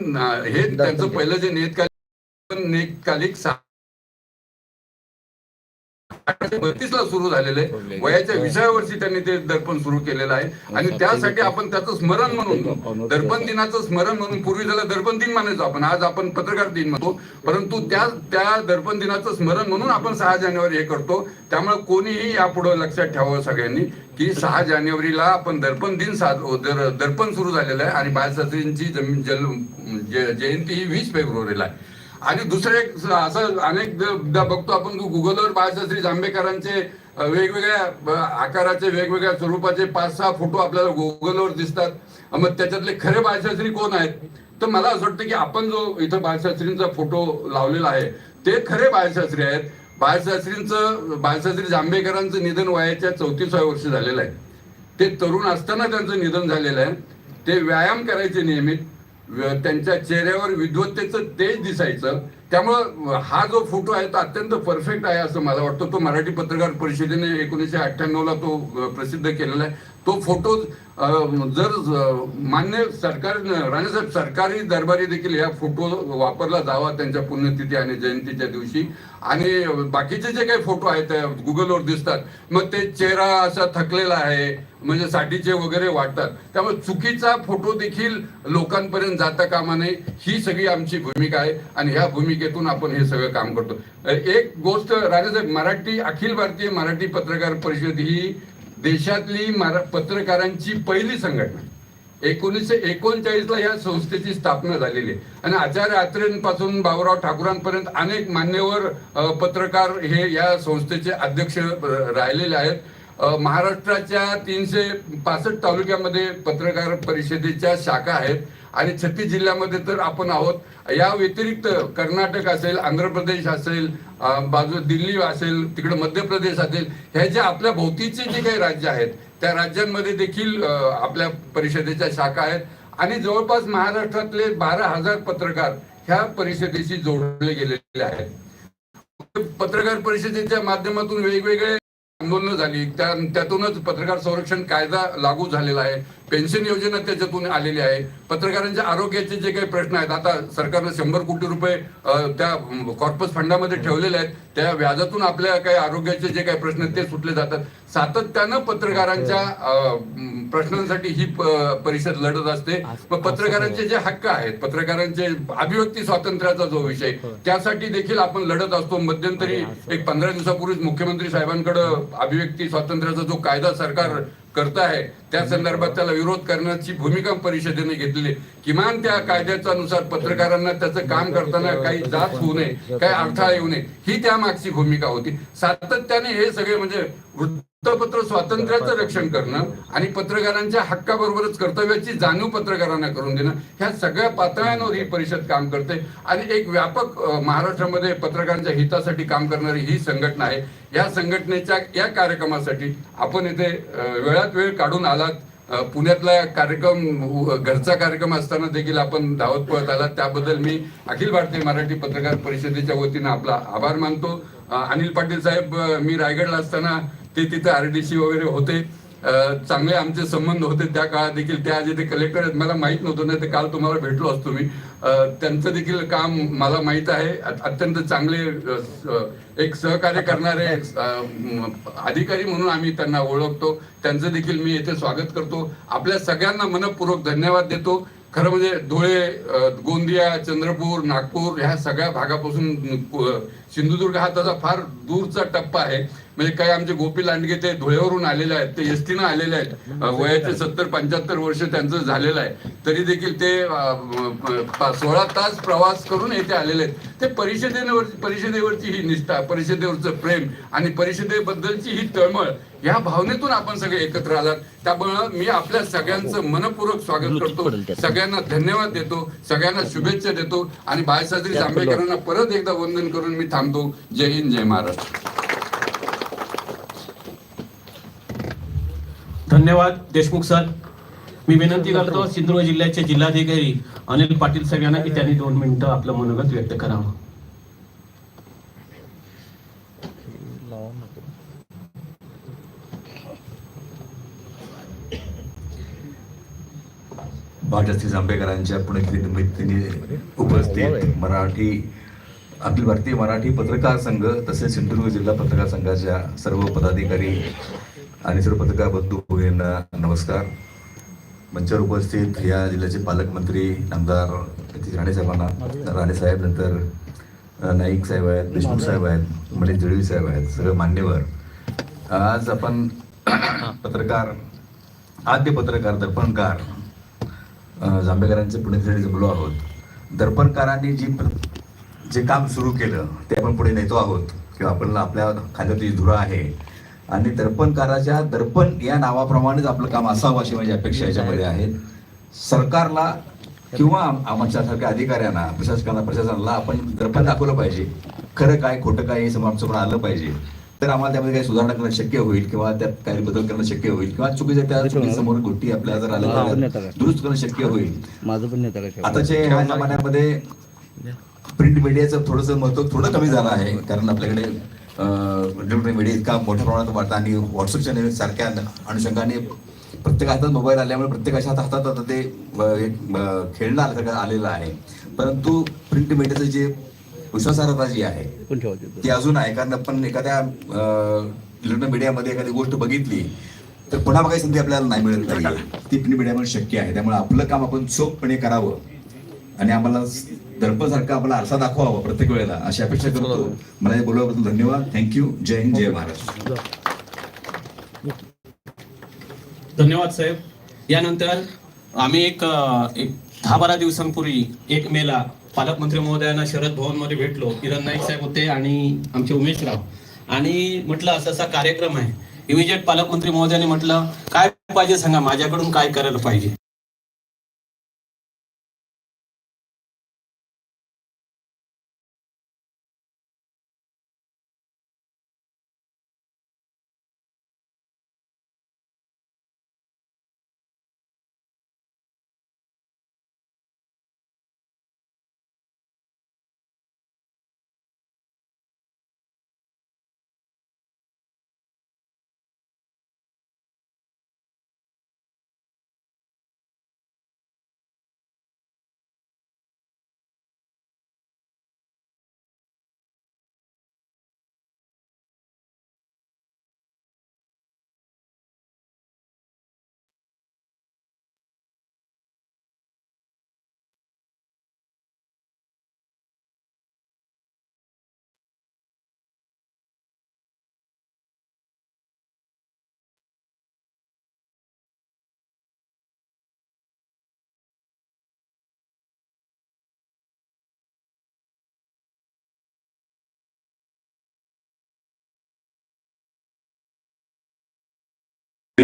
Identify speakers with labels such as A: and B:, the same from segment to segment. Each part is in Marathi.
A: न- हे त्यांचं पहिलं जे नियतकालिक नियतकालिक सा- बत्तीस ला सुरू झालेलं आहे. वयाच्या विसाव्या वर्षी त्यांनी ते दर्पण सुरू केलेलं आहे. आणि त्यासाठी आपण त्याचं स्मरण म्हणून दर्पण दिनाचं स्मरण म्हणून पूर्वी त्याला दर्पण दिन मानायचो आपण. आज आपण पत्रकार दिन म्हणतो. परंतु त्या त्या दर्पण दिनाचं स्मरण म्हणून आपण सहा जानेवारी हे करतो. त्यामुळे कोणीही यापुढे लक्षात ठेवावं सगळ्यांनी की सहा जानेवारीला आपण दर्पण दिन दर्पण सुरू झालेलं आहे. आणि बाळशास्त्रींची जन्म जन्म ज- जयंती ही वीस फेब्रुवारीला आहे. आणि दुसरं एक असं अनेकदा बघतो आपण की गुगलवर बाळशास्त्री जांभेकरांचे वेगवेगळ्या आकाराचे वेगवेगळ्या स्वरूपाचे पाच सहा फोटो आपल्याला गुगलवर दिसतात. मग त्याच्यातले खरे बाळशास्त्री कोण आहेत? तर मला असं वाटतं की आपण जो इथं बाळशास्त्रींचा फोटो लावलेला आहे ते खरे बाळशास्त्री आहेत. बाळशास्त्रींचं बाळशास्त्री जांभेकरांचं निधन वयाच्या चौतीसाव्या वर्षी झालेलं आहे. ते तरुण असताना त्यांचं निधन झालेलं आहे. ते व्यायाम करायचे नियमित. त्यांच्या चेहऱ्यावर विद्वत्तेचं तेज दिसायचं. त्यामुळं हा जो फोटो आहे तो अत्यंत परफेक्ट आहे असं मला वाटतं. तो मराठी पत्रकार परिषदेने एकोणीसशे अठ्ठ्याण्णवला तो प्रसिद्ध केलेला आहे. तो फोटो जर मान्य सरकार राणेसाहेब सरकारी दरबारी देखील या फोटो वापरला जावा त्यांच्या पुण्यतिथी आणि जयंतीच्या दिवशी. आणि बाकीचे जे काही फोटो आहेत गुगलवर दिसतात मग ते चेहरा असा थकलेला आहे म्हणजे साठीचे वगैरे वाटतात. त्यामुळे चुकीचा फोटो देखील लोकांपर्यंत जाता कामा नये ही सगळी आमची भूमिका आहे. आणि ह्या भूमिकेतून आपण हे सगळं काम करतो. एक गोष्ट राणेसाहेब मराठी अखिल भारतीय मराठी पत्रकार परिषद ही देशातली मरा पत्रकारांची पहिली संघटना. एकोणीसशे एकोणचाळीसला या संस्थेची स्थापना झालेली आहे. आणि आचार्य आत्रेंपासून बाबुराव ठाकूरांपर्यंत अनेक मान्यवर पत्रकार हे या संस्थेचे अध्यक्ष राहिलेले आहेत. महाराष्ट्राच्या तीनशे पासष्ट तालुक्यामध्ये पत्रकार परिषदेच्या शाखा आहेत. आणि छत्तीस जिल्ह्यामध्ये तर आपण आहोत. या व्यतिरिक्त कर्नाटक असेल आंध्र प्रदेश असेल बाजू दिल्ली असेल तिकडे मध्य प्रदेश असेल ह्या ज्या आपल्या भोवतीचे जे काही राज्य आहेत त्या राज्यांमध्ये देखील आपल्या परिषदेच्या शाखा आहेत. आणि जवळपास महाराष्ट्रातले बारा हजार पत्रकार ह्या परिषदेशी जोडले गेलेले आहेत. पत्रकार परिषदेच्या माध्यमातून वेगवेगळे आंदोलनं झाली. त्यातूनच पत्रकार संरक्षण कायदा लागू झालेला आहे. पेन्शन योजना त्याच्यातून आलेली आहे. पत्रकारांच्या आरोग्याचे जे काही प्रश्न आहेत आता सरकारनं शंभर कोटी रुपये त्या कॉर्पस फंडामध्ये ठेवलेले आहेत. त्या व्याजातून आपल्या काही आरोग्याचे जे काही प्रश्न आहेत ते सुटले जातात. सातत्यानं पत्रकारांच्या प्रश्नांसाठी ही परिषद लढत असते. मग पत्रकारांचे जे हक्क आहेत पत्रकारांचे अभिव्यक्ती स्वातंत्र्याचा जो विषय त्यासाठी देखील आपण लढत असतो. मध्यंतरी एक पंधरा दिवसापूर्वीच मुख्यमंत्री साहेबांकडे अभिव्यक्ती स्वातंत्र्याचा जो कायदा सरकार करत आहे त्या संदर्भात त्याला विरोध करण्याची भूमिका परिषदेने घेतलेली. किमान त्या कायद्याच्या नुसार पत्रकारांना त्याचं काम करताना काही जात होऊ नये काही अडथळा येऊ नये ही त्या मागची भूमिका होती. सातत्याने हे सगळे म्हणजे वृत्तपत्र स्वातंत्र्याचं रक्षण करणं आणि पत्रकारांच्या हक्काबरोबरच कर्तव्याची जाणीव पत्रकारांना करून देणं ह्या सगळ्या पातळ्यांवर ही परिषद काम करते. आणि एक व्यापक महाराष्ट्रामध्ये पत्रकारांच्या हितासाठी काम करणारी ही संघटना आहे. या संघटनेच्या या कार्यक्रमासाठी आपण इथे वेळात वेळ काढून आलात. पुण्यातला कार्यक्रम घरचा कार्यक्रम असताना देखील आपण धावत पळत आलात. त्याबद्दल मी अखिल भारतीय मराठी पत्रकार परिषदेच्या वतीनं आपला आभार मानतो. अनिल पाटील साहेब मी रायगडला असताना ते तिथे आरडीसी वगैरे होते. चांगले आमचे संबंध होते त्या काळात देखील. त्या जे ते कलेक्टर आहेत. मला माहीत नव्हतं नाही ते काल तुम्हाला भेटलो असतो मी. त्यांचं देखील काम मला माहीत आहे. अत्यंत चांगले एक सहकार्य करणारे अधिकारी म्हणून आम्ही त्यांना ओळखतो. त्यांचं देखील मी येथे स्वागत करतो. आपल्या सगळ्यांना मनपूर्वक धन्यवाद देतो. खरं म्हणजे धुळे गोंदिया चंद्रपूर नागपूर ह्या सगळ्या भागापासून सिंधुदुर्ग हा त्याचा फार दूरचा टप्पा आहे. म्हणजे काही आमचे गोपी लांडगे ते धुळेवरून आलेले आहेत ते एसटीनं आलेले आहेत. वयाचे सत्तर पंच्याहत्तर वर्ष त्यांचं झालेलं आहे. तरी देखील ते सोळा तास प्रवास करून येथे आलेले आहेत. ते परिषदेवर परिषदेवरची ही निष्ठा परिषदेवरचं प्रेम आणि परिषदेबद्दलची ही तळमळ या भावनेतून आपण सगळे एकत्र आलात. त्यामुळं मी आपल्या सगळ्यांचं मनपूर्वक स्वागत करतो. सगळ्यांना धन्यवाद देतो. सगळ्यांना शुभेच्छा देतो. आणि बाळशास्त्री जांभेकरांना परत एकदा वंदन करून मी थांबतो. जय हिंद जय महाराष्ट्र.
B: धन्यवाद देशमुख सर. मी विनंती करतो सिंधुदुर्ग जिल्ह्याचे जिल्हाधिकारी अनिल पाटील साहेब यांना की त्यांनी दोन मिनिटं आपलं मनोगत व्यक्त करावं.
C: भाजस्ती जांभेकरांच्या पुण्यतिथी निमित्ताने उपस्थित मराठी अखिल भारतीय मराठी पत्रकार संघ तसेच सिंधुदुर्ग जिल्हा पत्रकार संघाच्या सर्व पदाधिकारी आणि सर्व पत्रकार बंधू यांना नमस्कार. मंचावर उपस्थित या जिल्ह्याचे पालकमंत्री आमदार नितीश राणे साहेबांना राणे साहेब नंतर नाईक साहेब आहेत देशमुख साहेब आहेत म्हणजे मनीष जळवी साहेब आहेत सगळे मान्यवर. आज आपण पत्रकार आद्य पत्रकार दर्पणकार जांभेकरांचे पुण्यासाठी जमलो आहोत. दर्पणकारांनी जी जे काम सुरू केलं ते आपण पुढे नेतो आहोत. किंवा आपण आपल्या खांद्यात जी धुरा आहे आणि दर्पणकाराच्या दर्पण या नावाप्रमाणेच आपलं काम असावं अशी माझी अपेक्षा याच्यामध्ये आहे. सरकारला किंवा आम- आमच्यासारख्या अधिकाऱ्यांना प्रशासकांना प्रशासनाला आपण दर्पण दाखवलं पाहिजे. खरं काय खोटं काय हे समोर आमच्यासमोर आलं पाहिजे. तर आम्हाला त्यामध्ये काही सुधारणा करणं शक्य होईल किंवा त्यात काही बदल करणं शक्य होईल किंवा चुकीच्या त्या चुकीसमोर गोष्टी आपल्याला जर आल्या तर दुरुस्त करणं शक्य होईल.
D: माझं
C: आताच्या ह्या जमान्यामध्ये प्रिंट मीडियाचं थोडंसं महत्त्व थोडं कमी झालं आहे. कारण आपल्याकडे मीडिया इतका मोठ्या प्रमाणात वाढता आणि व्हॉट्सअप चॅनल सारख्या अनुषंगाने प्रत्येक हातात मोबाईल आल्यामुळे प्रत्येकाच्या हातात हातात आता ते एक खेळणं आलेलं आहे. परंतु प्रिंट मीडियाचं जे विश्वासार्हता जी आहे ती अजून आहे कारण आपण एखाद्या इलेक्ट्रॉनिक मीडियामध्ये एखादी गोष्ट बघितली तर पुन्हा बघायची संधी आपल्याला नाही मिळत नाही ती प्रिंट मीडियामध्ये शक्य आहे. त्यामुळे आपलं काम आपण चोखपणे करावं आणि आम्हाला दर्पणसारखं आपला आरसा दाखवावा प्रत्येक वेळेला. अशी अपेक्षा करतो. मला हे बोलल्याबद्दल धन्यवाद. थँक्यू जय हिंद जय महाराष्ट्र
B: धन्यवाद साहेब. यानंतर आम्ही एक एक दहा बारा दिवसांपूर्वी एक मेला पालकमंत्री महोदयांना शरद भवनमध्ये भेटलो. किरण नाईक साहेब होते आणि आमचे उमेश राव. आणि म्हटलं असा असा कार्यक्रम आहे. इमिजिएट पालकमंत्री महोदयांनी म्हटलं काय पाहिजे सांगा? माझ्याकडून काय करायला पाहिजे?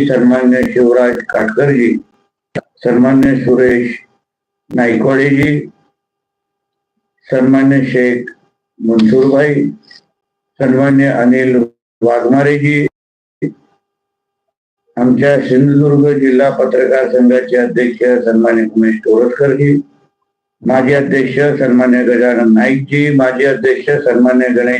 E: सन्मान्य शिवराज काटकरजी सन्मान्य सुरेश नायकवाडेजी सन्मान्य शेख मनसूरभाई सन्मान्य अनिल वाघमारेजी आमच्या सिंधुदुर्ग जिल्हा पत्रकार संघाचे अध्यक्ष सन्मान्य उमेश तोरसकरजी माजी अध्यक्ष सन्मान्य गजानन नाईकजी माजी अध्यक्ष सन्मान्य गणेश